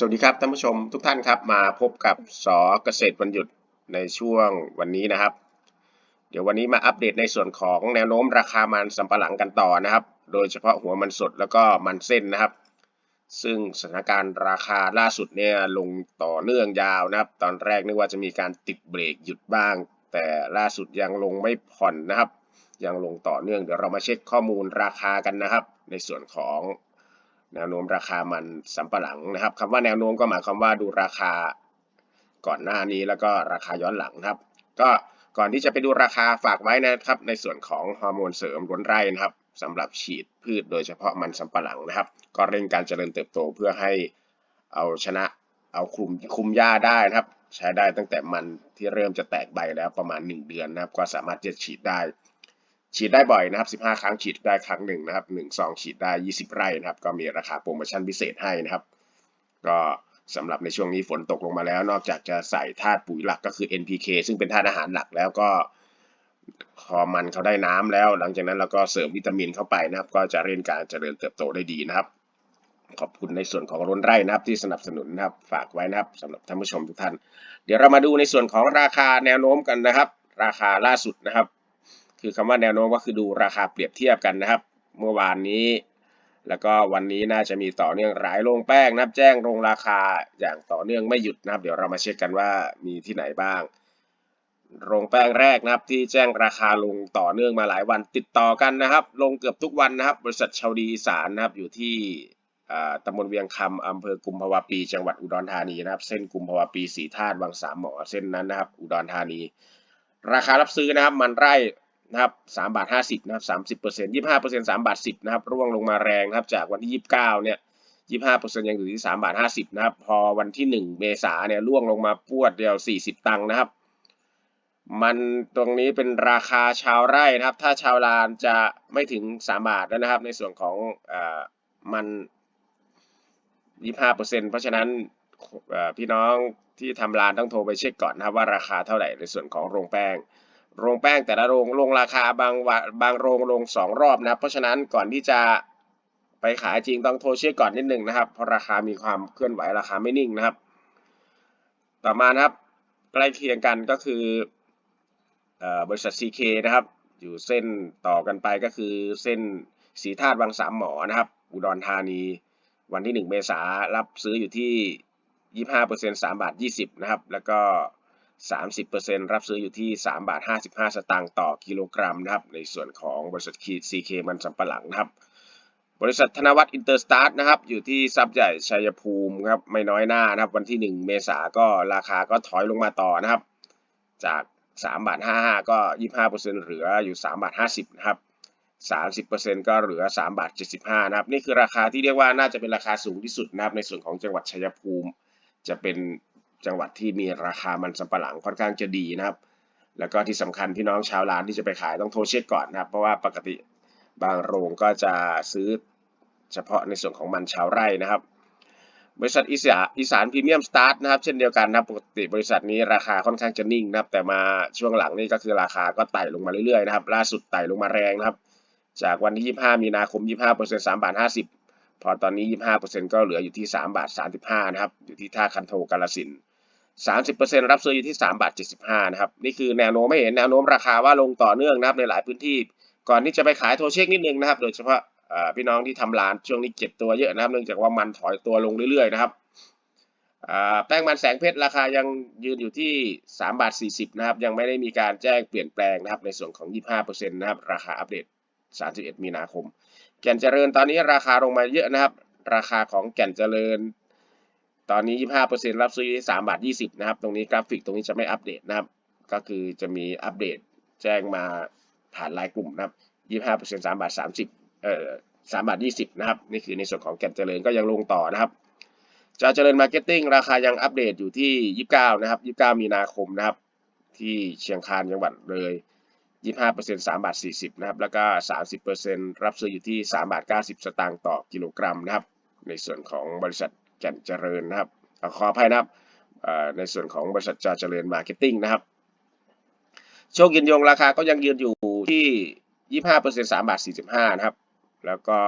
สวัสดีครับท่านผู้ชมทุกท่านครับมาพบกับสอเกษตรวันหยุดในช่วงวันนี้นะครับ เดี๋ยววันนี้มาอัปเดตในส่วนของแนวโน้มราคามันสำปะหลังกันต่อนะครับ โดยเฉพาะหัวมันสดแล้วก็มันเส้นนะครับ ซึ่งสถานการณ์ราคาล่าสุดเนี่ยลงต่อเนื่องยาวนะครับ ตอนแรกนึกว่าจะมีการติดเบรกหยุดบ้าง แต่ล่าสุดยังลงไม่ผ่อนนะครับ ยังลงต่อเนื่องเดี๋ยวเรามาเช็คข้อมูลราคากันนะครับ ในส่วนของ แนวโน้มราคามันสำปะหลังนะครับคำว่าแนวโน้มก็หมายความว่าดูราคาก่อนหน้านี้แล้วก็ราคาย้อนหลังครับ ก็ก่อนที่จะไปดูราคาฝากไว้นะครับในส่วนของฮอร์โมนเสริมล้นไร่นะครับสำหรับฉีดพืชโดยเฉพาะมันสำปะหลังนะครับ ก็เร่งการเจริญเติบโตเพื่อให้เอาชนะเอาคุมคุมหญ้าได้นะครับ ใช้ได้ตั้งแต่มันที่เริ่มจะแตกใบแล้วประมาณ 1 เดือนนะครับ ก็สามารถจะฉีดได้ ฉีดได้บ่อยนะครับ 15 ครั้งฉีดได้ครั้งหนึ่งนะครับ1ซองฉีดได้ 20 ไร่นะครับ ก็มีราคาโปรโมชั่นพิเศษให้นะครับ ก็สำหรับในช่วงนี้ฝนตกลงมาแล้ว นอกจากจะใส่ธาตุปุ๋ยหลักก็คือ NPK ซึ่งเป็นธาตุอาหารหลักแล้วก็พอมันเขาได้น้ำแล้ว หลังจากนั้นเราก็เสริมวิตามินเข้าไปนะครับ ก็จะเร่งการเจริญเติบโตได้ดีนะครับ ขอบคุณในส่วนของร้นไร่นะครับที่สนับสนุนนะครับ ฝากไว้นะครับสำหรับท่านผู้ชมทุกท่าน เดี๋ยวเรามาดูในส่วนของราคาแนวโน้มกันนะครับ ราคาล่าสุดนะครับ คือคำว่าแนวโน้มก็คือดูราคาเปรียบเทียบกันนะครับ เมื่อวานนี้ แล้วก็วันนี้น่าจะมีต่อเนื่องหลายโรงแป้งนะครับ แจ้งโรงราคาอย่างต่อเนื่องไม่หยุดนะครับ เดี๋ยวเรามาเช็คกันว่ามีที่ไหนบ้าง โรงแป้งแรกนะครับ ที่แจ้งราคาลงต่อเนื่องมาหลายวันติดต่อกันนะครับ ลงเกือบทุกวันนะครับ บริษัทชาวดีสานนะครับอยู่ที่ตำบลเวียงคำอำเภอกุมภาวะปี จังหวัดอุดรธานีนะครับ เส้นกุมภาวะปีสีธาตุวังสามหมอเส้นนั้นนะครับ อุดรธานี ราคารับซื้อนะครับ มันไร่ นะครับสามบาทห้าสิบนะครับสามสิบเปอร์เซ็นต์ยี่ห้าเปอร์เซ็นต์สามบาทสิบนะครับร่วงลงมาแรงนะครับจากวันที่ยี่สิบเก้าเนี่ยยี่ห้าเปอร์เซ็นต์ยังอยู่ที่สามบาทห้าสิบนะครับพอวันที่หนึ่งเมษาเนี่ยร่วงลงมาปวดเดียวสี่สิบตังค์นะครับมันตรงนี้เป็นราคาชาวไร่นะครับ ถ้าชาวลานจะไม่ถึงสามบาทแล้วนะครับ ในส่วนของอ่ามันยี่ห้าเปอร์เซ็นต์เพราะฉะนั้นพี่น้องที่ทำลานต้องโทรไปเช็คก่อนนะครับว่าราคาเท่าไหร่ในส่วนของโรงแป้ง โรงแป้งแต่ละโรงลงราคาบางวบางโรงลงสองรอบนะครับเพราะฉะนั้นก่อนที่จะไปขายจริงต้องโทรเช็คก่อนนิดหนึ่งนะครับเพราะราคามีความเคลื่อนไหวราคาไม่นิ่งนะครับ ต่อมานะครับใกล้เคียงกันก็คืออบริษัท CK นะครับ อยู่เส้นต่อกันไปก็คือเส้นสีธาตุวังสามหมอนะครับ อุดรธานี วันที่ 1 เมษารับซื้ออยู่ที่ 25% 3 บาท 20 นะครับ แล้วก็ 30%รับซื้ออยู่ที่ 3 บาท 55 สตางค์ต่อกิโลกรัมนะครับ ในส่วนของบริษัท CK มันสำปะหลังนะครับ บริษัทธนวัฒน์อินเตอร์สตาร์ทนะครับ อยู่ที่ซับใหญ่ชัยภูมิครับ ไม่น้อยหน้านะครับ วันที่ 1 เมษาก็ราคาก็ถอยลงมาต่อนะครับ จาก3บาท55 ก็ 25%เหลืออยู่3บาท50นะครับ30%ก็เหลือ3บาท75นะครับ นี่คือราคาที่เรียกว่าน่าจะเป็นราคาสูงที่สุดนะครับในส่วนของจังหวัดชัยภูมิ จะเป็น จังหวัดที่มีราคามันสำปะหลังค่อนข้างจะดีนะครับ แล้วก็ที่สำคัญพี่น้องชาวร้านที่จะไปขายต้องโทรเช็คก่อนนะครับ เพราะว่าปกติบางโรงก็จะซื้อเฉพาะในส่วนของมันชาวไร่นะครับ บริษัทอีสานอีสานพรีเมียมสตาร์ทนะครับ เช่นเดียวกันนะครับปกติบริษัทนี้ราคาค่อนข้างจะนิ่งนะครับ แต่มาช่วงหลังนี่ก็คือราคาก็ไต่ลงมาเรื่อยๆนะครับ ล่าสุดไต่ลงมาแรงนะครับ จากวันที่ 25 มีนาคม 25% 3บาท50 พอตอนนี้ 25%ก็เหลืออยู่ที่ 3 บาท 35 นะครับ อยู่ที่ท่าคันโทกาลสิน 30%รับซื้ออยู่ที่3บาท75นะครับนี่คือแนวโน้มไม่เห็นแนวโน้มราคาว่าลงต่อเนื่องนะครับในหลายพื้นที่ ก่อนที่จะไปขายโทเช็คนิดนึงนะครับ โดยเฉพาะพี่น้องที่ทำร้านช่วงนี้เก็บตัวเยอะนะครับ เนื่องจากว่ามันถอยตัวลงเรื่อยๆนะครับอ่าแป้งมันแสงเพชรราคายังยืนอยู่ที่3บาท40นะครับยังไม่ได้มีการแจ้งเปลี่ยนแปลงนะครับในส่วนของ 25%นะครับราคาอัปเดต 31 มีนาคม แก่นเจริญตอนนี้ราคาลงมาเยอะนะครับ ราคาของแก่นเจริญ ตอนนี้ 25%รับซื้อที่3บาท20 นะครับ ตรงนี้กราฟิกตรงนี้จะไม่อัปเดตนะครับ ก็คือจะมีอัปเดตแจ้งมาผ่านไลน์กลุ่มนะครับ 25% 3บาท30เอ่อ3บาท20 นะครับ นี่คือในส่วนของแก่นเจริญก็ยังลงต่อนะครับจาเจริญมาร์เก็ตติ้งราคายังอัปเดตอยู่ที่ 29 นะครับ 29 มีนาคมนะครับ ที่เชียงคานจังหวัดเลย 25% 3บาท40 นะครับ แล้วก็ 30%รับซื้ออยู่ที่ 3 บาท 90 สตางค์ต่อกิโลกรัมนะครับ ในส่วนของบริษัท แก่นเจริญนะครับอขออภัยนะครับในส่วนของบริษัทจาเจริญมาร์เก็ตติ้งนะครับ โชคยินยงราคาก็ยังยืนอยู่ที่ 25% 3บาท45 นะครับ แล้วก็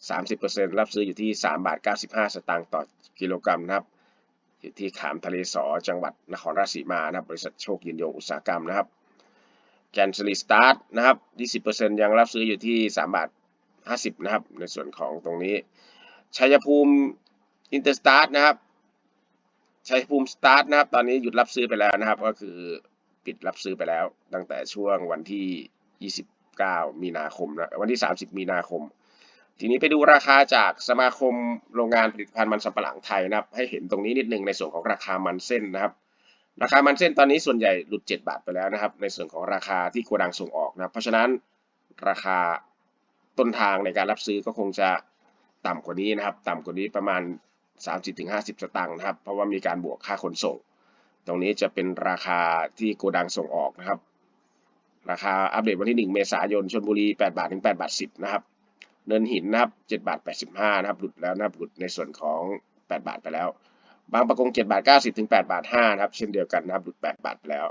30%รับซื้ออยู่ที่ 3 บาท 95 สตางค์ต่อกิโลกรัมนะครับ อยู่ที่ขามทะเลสอจังหวัดนครราชสีมานะครับ บริษัทโชคยืนยงอุตสาหกรรมนะครับแกนสลีสตาร์ทนะครับ 20%ยังรับซื้ออยู่ที่ 3 บาท 50 นะครับ ในส่วนของตรงนี้ ชัยภูมิ อินเตอร์สตาร์ทนะครับชัยภูมิสตาร์ทนะครับ ตอนนี้หยุดรับซื้อไปแล้วนะครับ ก็คือปิดรับซื้อไปแล้ว ตั้งแต่ช่วงวันที่ 29 มีนาคมนะวันที่ 30 มีนาคม ทีนี้ไปดูราคาจากสมาคมโรงงานผลิตภัณฑ์มันสำปะหลังไทยนะครับ ให้เห็นตรงนี้นิดนึงในส่วนของราคามันเส้นนะครับ ราคามันเส้นตอนนี้ส่วนใหญ่หลุด 7 บาทไปแล้วนะครับ ในส่วนของราคาที่โกดังส่งออกนะครับเพราะฉะนั้นราคาต้นทางในการรับซื้อก็คงจะต่ำกว่านี้นะครับ ต่ำกว่านี้ประมาณ 30-50 สตางค์นะครับ เพราะว่ามีการบวกค่าขนส่ง ตรงนี้จะเป็นราคาที่โกดังส่งออกนะครับ ราคาอัปเดตวันที่ 1 เมษายนชลบุรี 8 บาทถึง8บาท10 นะครับ เนินหินนะครับ7บาท85 นะครับ หลุดแล้วนะครับ หลุดในส่วนของ 8 บาทไปแล้ว บางประกง 7 บาท 90 ถึง 8 บาท 5 นะครับ เช่นเดียวกันนะครับ หลุด 8 บาทไปแล้ว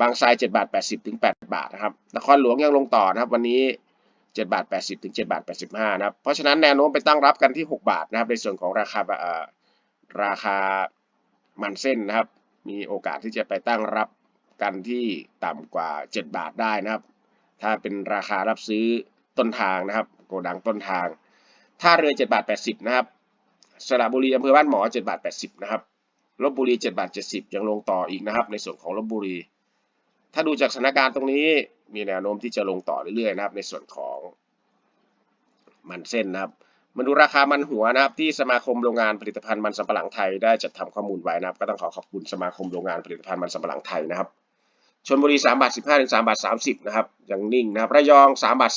บางทราย 7 บาท 80 ถึง 8 บาทนะครับ นครหลวงยังลงต่อนะครับ วันนี้ 7บาท80 ถึง 7 บาท 85 นะครับ เพราะฉะนั้นแนวโน้มไปตั้งรับกันที่ 6 บาทนะครับ ในส่วนของราคาราคามันเส้นนะครับ มีโอกาสที่จะไปตั้งรับกันที่ต่ำกว่า 7 บาทได้นะครับ ถ้าเป็นราคารับซื้อต้นทางนะครับ โกดังต้นทาง ท่าเรือ 7 บาท 80 นะครับ สระบุรีอำเภอบ้านหมอ 7 บาท 80 นะครับ ลบบุรี 7 บาท 70 ยังลงต่ออีกนะครับ ในส่วนของลบบุรี ถ้าดูจากสถานการณ์ตรงนี้ มีแนวโน้มที่จะลงต่อเรื่อยๆนะครับ ในส่วนของมันเส้นนะครับมาดูราคามันหัวนะครับที่สมาคมโรงงานผลิตภัณฑ์มันสำปะหลังไทยได้จัดทำข้อมูลไว้นะครับ ก็ต้องขอขอบคุณสมาคมโรงงานผลิตภัณฑ์มันสำปะหลังไทยนะครับชลบุรี3บาท15ถึง3บาท30นะครับยังนิ่งนะครับระยอง3บาท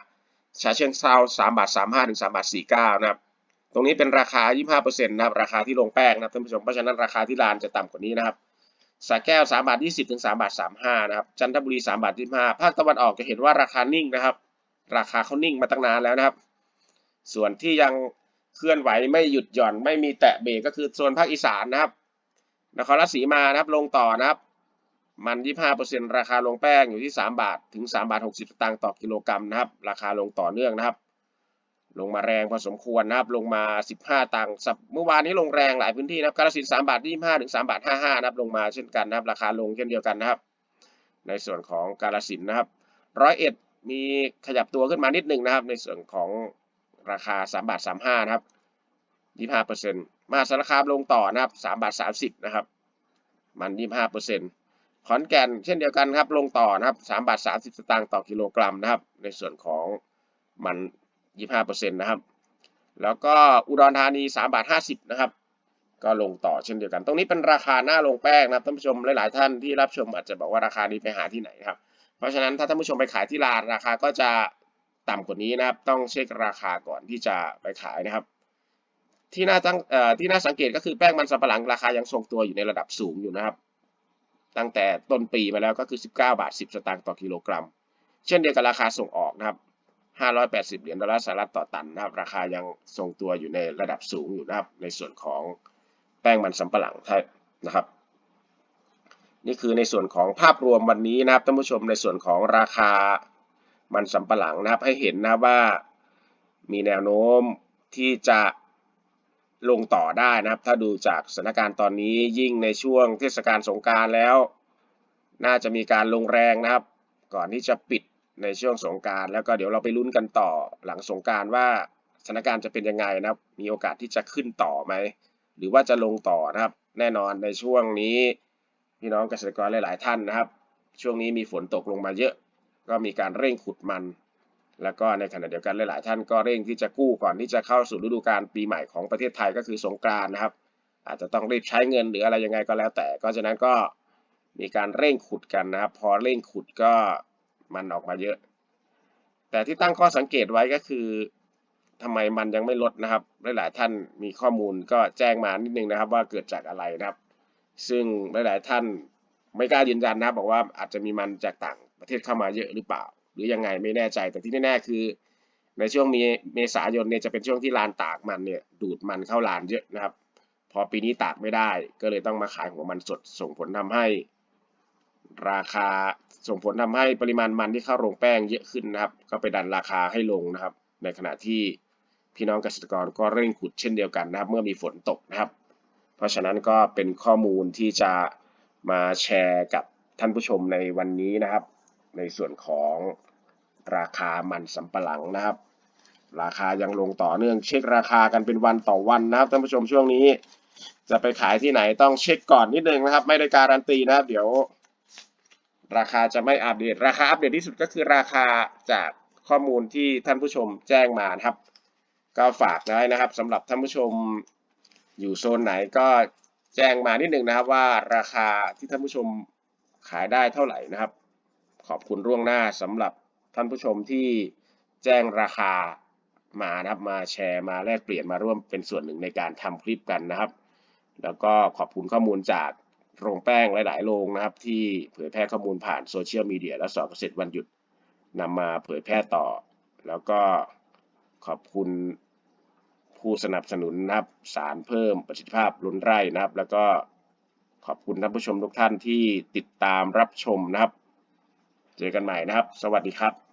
35ฉะเชิงเทรา3บาท35ถึง3บาท49นะครับตรงนี้เป็นราคา 25%นะครับราคาที่ลงแป้งนะครับท่านผู้ชมเพราะฉะนั้นราคาที่ลานจะต่ำกว่านี้นะครับ สระแก้ว3บาท20ถึง3บาท35นะครับจันทบุรี3บาท25ภาคตะวันออกจะเห็นว่าราคานิ่งนะครับ ราคาเขานิ่งมาตั้งนานแล้วนะครับ ส่วนที่ยังเคลื่อนไหวไม่หยุดหย่อนไม่มีแตะเบรกก็คือโซนภาคอีสานนะครับนครราชสีมานะครับลงต่อนะครับ มัน 25%ราคาลงแป้งอยู่ที่ 3 บาทถึง3บาท60สตางค์ต่อกิโลกรัมนะครับ ราคาลงต่อเนื่องนะครับ ลงมาแรงพอสมควรนะครับ ลงมา 15 ตังค์เมื่อวานนี้ลงแรงหลายพื้นที่นะครับกาฬสิน3บาท25ถึง3บาท55นะครับ ลงมาเช่นกันนะครับ ราคาลงเช่นเดียวกันนะครับ ในส่วนของกาฬสินนะครับร้อยเอ็ดมีขยับตัวขึ้นมานิดหนึ่งนะครับ ในส่วนของราคา3บาท35นะครับ25%มหาสารคามลงต่อนะครับ3บาท30นะครับ มัน 25%ขอนแก่นเช่นเดียวกันครับ ลงต่อนะครับ3บาท30 สตางค์ต่อกิโลกรัมนะครับ ในส่วนของมัน 25%นะครับ แล้วก็อุดรธานี3บาท50 นะครับ ก็ลงต่อเช่นเดียวกัน ตรงนี้เป็นราคาหน้าลงแป้งนะครับท่านผู้ชมหลาย ๆ ท่านที่รับชมอาจจะบอกว่าราคานี้ไปหาที่ไหนครับ เพราะฉะนั้นถ้าท่านผู้ชมไปขายที่ร้านราคาก็จะต่ำกว่านี้นะครับ ต้องเช็คราคาก่อนที่จะไปขายนะครับ ที่น่าตั้งที่น่าสังเกตก็คือแป้งมันสำปะหลังราคายังทรงตัวอยู่ในระดับสูงอยู่นะครับ ตั้งแต่ต้นปีมาแล้วก็คือ 19 บาท 10 สตางค์ต่อกิโลกรัม เช่นเดียวกับราคาส่งออกนะครับ 580 เหรียญดอลลาร์สหรัฐต่อตันนะครับ ราคายังทรงตัวอยู่ในระดับสูงอยู่นะครับ ในส่วนของแป้งมันสำปะหลังนะครับ นี่คือในส่วนของภาพรวมวันนี้นะครับท่านผู้ชมในส่วนของราคามันสำปะหลังนะครับ ให้เห็นนะว่ามีแนวโน้มที่จะลงต่อได้นะครับ ถ้าดูจากสถานการณ์ตอนนี้ยิ่งในช่วงเทศกาลสงกรารแล้ว น่าจะมีการลงแรงนะครับ ก่อนที่จะปิด ในช่วงสงการแล้วก็เดี๋ยวเราไปลุ้นกันต่อหลังสงการว่าสถานการณ์จะเป็นยังไงนะครับ มีโอกาสที่จะขึ้นต่อไหม หรือว่าจะลงต่อนะครับ แน่นอนในช่วงนี้ พี่น้องเกษตรกรหลาย ๆ ท่านนะครับ ช่วงนี้มีฝนตกลงมาเยอะ ก็มีการเร่งขุดมัน แล้วก็ในขณะเดียวกันหลาย ๆ ท่านก็เร่งที่จะกู้ก่อนที่จะเข้าสู่ฤดูกาลปีใหม่ของประเทศไทยก็คือสงกรานนะครับ อาจจะต้องรีบใช้เงินหรืออะไรยังไงก็แล้วแต่ ก็ฉะนั้นก็มีการเร่งขุดกันนะครับ พอเร่งขุดก็ มันออกมาเยอะ แต่ที่ตั้งข้อสังเกตไว้ก็คือทำไมมันยังไม่ลดนะครับ หลาย ๆ ท่านมีข้อมูลก็แจ้งมานิดนึงนะครับ ว่าเกิดจากอะไรนะครับ ซึ่งหลาย ๆ ท่านไม่กล้ายืนยันนะบบอกว่าอาจจะมีมันจากต่างประเทศเข้ามาเยอะหรือเปล่า หรือยังไงไม่แน่ใจแต่ที่แน่ๆคือ ในช่วงมีเมษายนเนี่ยจะเป็นช่วงที่ลานตากมันเนี่ยดูดมันเข้าลานเยอะนะครับ พอปีนี้ตากไม่ได้ ก็เลยต้องมาขายหัวมันสดส่งผลทำให้ ราคาส่งผลทำให้ปริมาณมันที่เข้าโรงแป้งเยอะขึ้นนะครับ ก็ไปดันราคาให้ลงนะครับ ในขณะที่พี่น้องเกษตรกรก็เร่งขุดเช่นเดียวกันนะครับ เมื่อมีฝนตกนะครับ เพราะฉะนั้นก็เป็นข้อมูลที่จะมาแชร์กับท่านผู้ชมในวันนี้นะครับ ในส่วนของราคามันสำปะหลังนะครับ ราคายังลงต่อเนื่องเช็คราคากันเป็นวันต่อวันนะครับท่านผู้ชมช่วงนี้ จะไปขายที่ไหนต้องเช็คก่อนนิดนึงนะครับ ไม่ได้การันตีนะครับ เดี๋ยว ราคาจะไม่อัปเดต ราคาอัปเดตที่สุดก็คือราคาจากข้อมูลที่ท่านผู้ชมแจ้งมานะครับ ก็ฝากได้นะครับสำหรับท่านผู้ชมอยู่โซนไหนก็แจ้งมานิดนึงนะครับว่าราคาที่ท่านผู้ชมขายได้เท่าไหร่นะครับ ขอบคุณล่วงหน้าสำหรับท่านผู้ชมที่แจ้งราคามานะครับมาแชร์มาแลกเปลี่ยนมาร่วมเป็นส่วนหนึ่งในการทำคลิปกันนะครับ แล้วก็ขอบคุณข้อมูลจาก โรงแป้งหลาย ๆ โรงนะครับ ที่เผยแพร่ข้อมูลผ่านโซเชียลมีเดียและสอนเกษตรวันหยุดนำมาเผยแพร่ต่อ แล้วก็ขอบคุณผู้สนับสนุนนะครับสารเพิ่มประสิทธิภาพล้นไร่นะครับ แล้วก็ขอบคุณท่านผู้ชมทุกท่านที่ติดตามรับชมนะครับ เจอกันใหม่นะครับ สวัสดีครับ